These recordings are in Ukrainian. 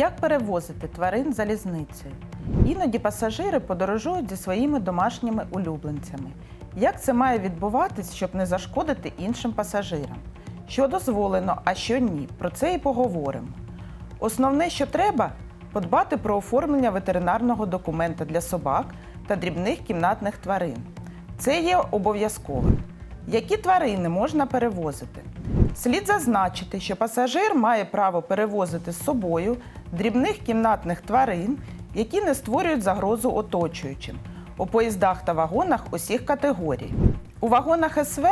Як перевозити тварин залізницею? Іноді пасажири подорожують зі своїми домашніми улюбленцями. Як це має відбуватись, щоб не зашкодити іншим пасажирам? Що дозволено, а що ні? Про це і поговоримо. Основне, що треба, подбати про оформлення ветеринарного документа для собак та дрібних кімнатних тварин. Це є обов'язковим. Які тварини можна перевозити? Слід зазначити, що пасажир має право перевозити з собою дрібних кімнатних тварин, які не створюють загрозу оточуючим у поїздах та вагонах усіх категорій. У вагонах СВ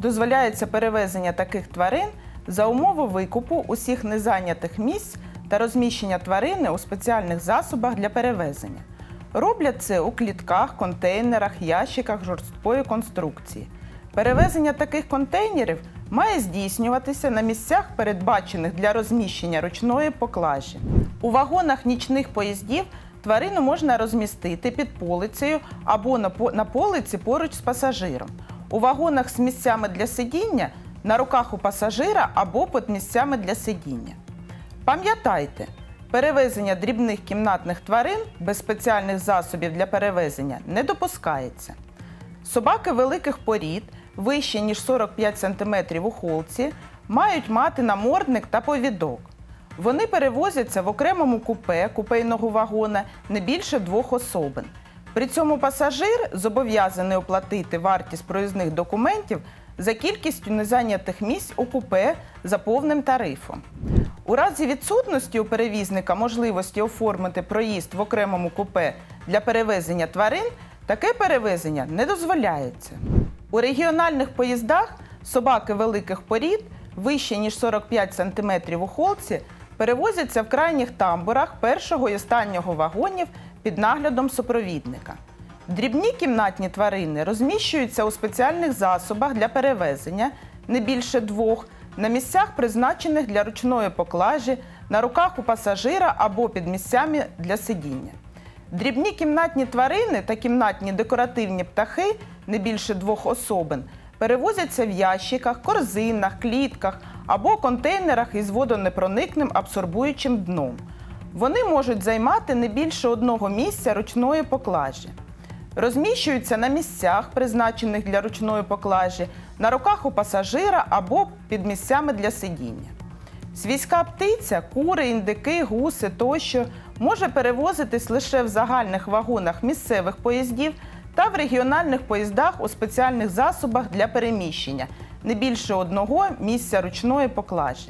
дозволяється перевезення таких тварин за умови викупу усіх незайнятих місць та розміщення тварини у спеціальних засобах для перевезення. Роблять це у клітках, контейнерах, ящиках жорсткої конструкції. Перевезення таких контейнерів має здійснюватися на місцях, передбачених для розміщення ручної поклажі. У вагонах нічних поїздів тварину можна розмістити під полицею або на полиці поруч з пасажиром. У вагонах з місцями для сидіння на руках у пасажира або під місцями для сидіння. Пам'ятайте, перевезення дрібних кімнатних тварин без спеціальних засобів для перевезення не допускається. Собаки великих порід, вищі ніж 45 см у холці, мають мати намордник та повідок. Вони перевозяться в окремому купе купейного вагона не більше двох особин. При цьому пасажир зобов'язаний оплатити вартість проїзних документів за кількістю незайнятих місць у купе за повним тарифом. У разі відсутності у перевізника можливості оформити проїзд в окремому купе для перевезення тварин, таке перевезення не дозволяється. У регіональних поїздах собаки великих порід, вищі ніж 45 см у холці, перевозяться в крайніх тамбурах першого і останнього вагонів під наглядом супровідника. Дрібні кімнатні тварини розміщуються у спеціальних засобах для перевезення не більше двох, на місцях, призначених для ручної поклажі, на руках у пасажира або під місцями для сидіння. Дрібні кімнатні тварини та кімнатні декоративні птахи не більше двох особин перевозяться в ящиках, корзинах, клітках або контейнерах із водонепроникним абсорбуючим дном. Вони можуть займати не більше одного місця ручної поклажі. Розміщуються на місцях, призначених для ручної поклажі, на руках у пасажира або під місцями для сидіння. Свійська птиця, кури, індики, гуси тощо може перевозитись лише в загальних вагонах місцевих поїздів та в регіональних поїздах у спеціальних засобах для переміщення не більше одного місця ручної поклажі.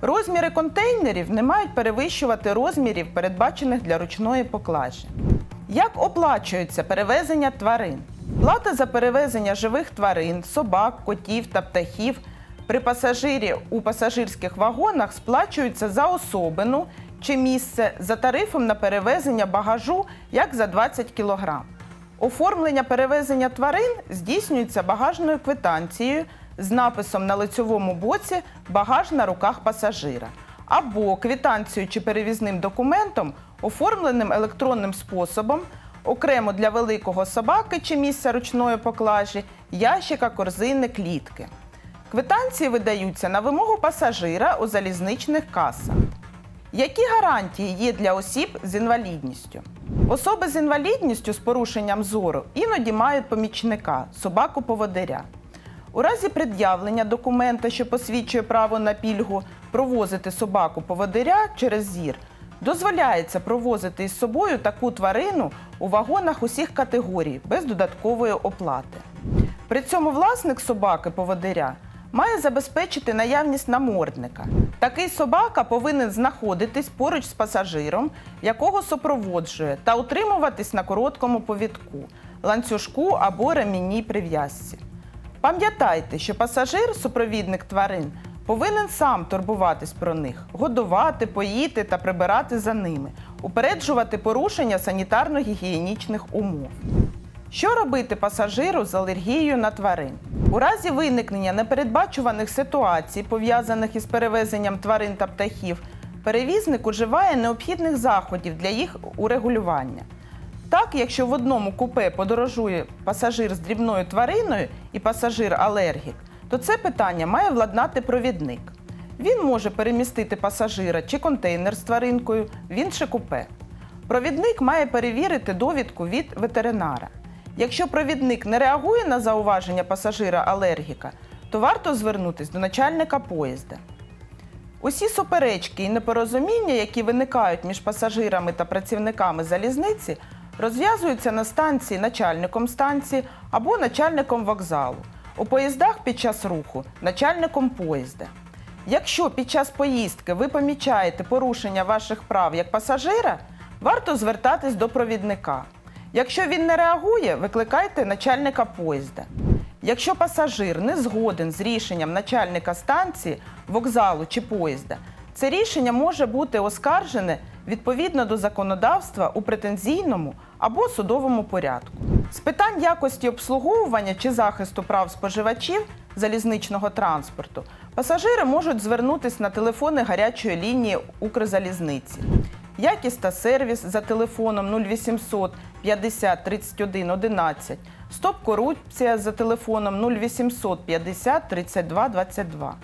Розміри контейнерів не мають перевищувати розмірів, передбачених для ручної поклажі. Як оплачується перевезення тварин? Плата за перевезення живих тварин, собак, котів та птахів при пасажирі у пасажирських вагонах сплачується за особину чи місце за тарифом на перевезення багажу як за 20 кг. Оформлення перевезення тварин здійснюється багажною квитанцією з написом на лицьовому боці Багаж на руках пасажира або квитанцією чи перевізним документом, оформленим електронним способом, окремо для великого собаки чи місця ручної поклажі, ящика, корзини, клітки. Квитанції видаються на вимогу пасажира у залізничних касах. Які гарантії є для осіб з інвалідністю? Особи з інвалідністю з порушенням зору іноді мають помічника собаку поводиря. У разі пред'явлення документа, що посвідчує право на пільгу провозити собаку поводиря через зір, дозволяється провозити із собою таку тварину у вагонах усіх категорій без додаткової оплати. При цьому власник собаки поводиря має забезпечити наявність намордника. Такий собака повинен знаходитись поруч з пасажиром, якого супроводжує, та утримуватись на короткому повідку, ланцюжку або ремінній прив'язці. Пам'ятайте, що пасажир, супровідник тварин, повинен сам турбуватись про них, годувати, поїти та прибирати за ними, упереджувати порушення санітарно-гігієнічних умов. Що робити пасажиру з алергією на тварин? У разі виникнення непередбачуваних ситуацій, пов'язаних із перевезенням тварин та птахів, перевізник уживає необхідних заходів для їх урегулювання. Так, якщо в одному купе подорожує пасажир з дрібною твариною і пасажир-алергік, то це питання має владнати провідник. Він може перемістити пасажира чи контейнер з тваринкою в інше купе. Провідник має перевірити довідку від ветеринара. Якщо провідник не реагує на зауваження пасажира-алергіка, то варто звернутися до начальника поїзда. Усі суперечки і непорозуміння, які виникають між пасажирами та працівниками залізниці, розв'язуються на станції начальником станції або начальником вокзалу, у поїздах під час руху начальником поїзда. Якщо під час поїздки ви помічаєте порушення ваших прав як пасажира, варто звертатись до провідника. Якщо він не реагує, викликайте начальника поїзда. Якщо пасажир не згоден з рішенням начальника станції, вокзалу чи поїзда, це рішення може бути оскаржене відповідно до законодавства у претензійному або судовому порядку. З питань якості обслуговування чи захисту прав споживачів залізничного транспорту пасажири можуть звернутися на телефони гарячої лінії Укрзалізниці. Якість та сервіс за телефоном 0800 50 31 11, стоп корупція за телефоном 0800 50 32 22.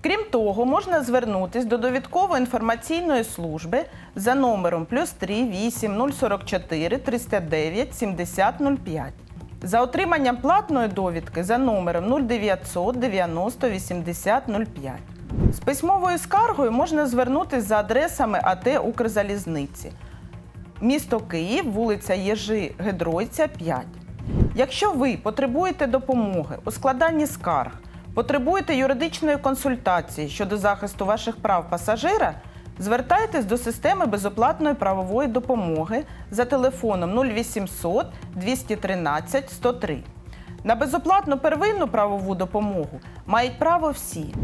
Крім того, можна звернутись до довідкової інформаційної служби за номером плюс 3 8 044 309 70 05. За отриманням платної довідки за номером 0900 90 80 05. З письмовою скаргою можна звернутися за адресами АТ Укрзалізниці. Місто Київ, вулиця Єжи Гедройця, 5. Якщо ви потребуєте допомоги у складанні скарг, потребуєте юридичної консультації щодо захисту ваших прав пасажира, звертайтесь до системи безоплатної правової допомоги за телефоном 0800 213 103. На безоплатну первинну правову допомогу мають право всі.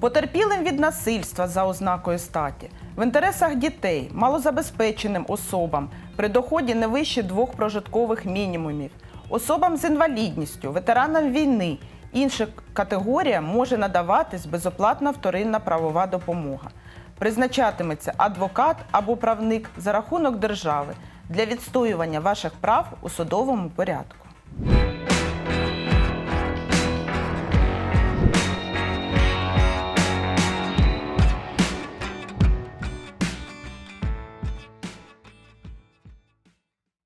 Потерпілим від насильства за ознакою статі, в інтересах дітей, малозабезпеченим особам при доході не вище двох прожиткових мінімумів, особам з інвалідністю, ветеранам війни, іншим категоріям може надаватись безоплатна вторинна правова допомога. Призначатиметься адвокат або правник за рахунок держави для відстоювання ваших прав у судовому порядку.